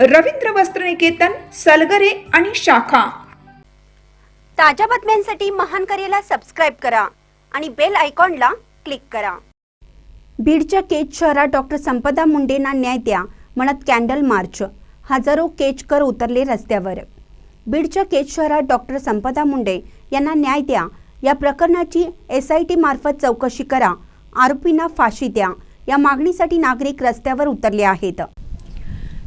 रवींद्र वस्त्रनिकेतन सलगरे आणि शाखा. ताज्या बातम्यांसाठी महान करेला सबस्क्राईब करा आणि बेल आयकॉनला क्लिक करा. बीडच्या केज शहरात डॉक्टर संपदा मुंडेंना न्याय द्या म्हणत कॅन्डल मार्च. हजारो केजकर उतरले रस्त्यावर. बीडच्या केज शहरात डॉक्टर संपदा मुंडे यांना न्याय द्या या प्रकरणाची एस आय टी मार्फत चौकशी करा आरोपींना फाशी द्या या मागणीसाठी नागरिक रस्त्यावर उतरले आहेत.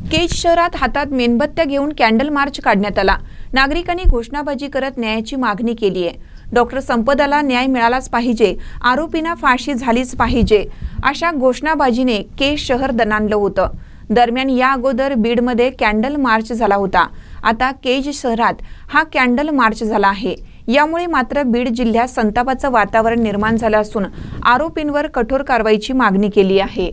केज शहरात हातात मेणबत्त्या घेऊन कॅन्डल मार्च काढण्यात आला. नागरिकांनी घोषणाबाजी करत न्यायाची मागणी केली आहे. डॉक्टर संपदाला न्याय मिळालाच पाहिजे. आरोपींना फाशी झालीच पाहिजे. अशा घोषणाबाजीने केज शहर दणाणलं होतं. दरम्यान या अगोदर बीडमध्ये कॅन्डल मार्च झाला होता. आता केज शहरात हा कॅन्डल मार्च झाला आहे. यामुळे मात्र बीड जिल्ह्यात संतापाचं वातावरण निर्माण झालं असून आरोपींवर कठोर कारवाईची मागणी केली आहे.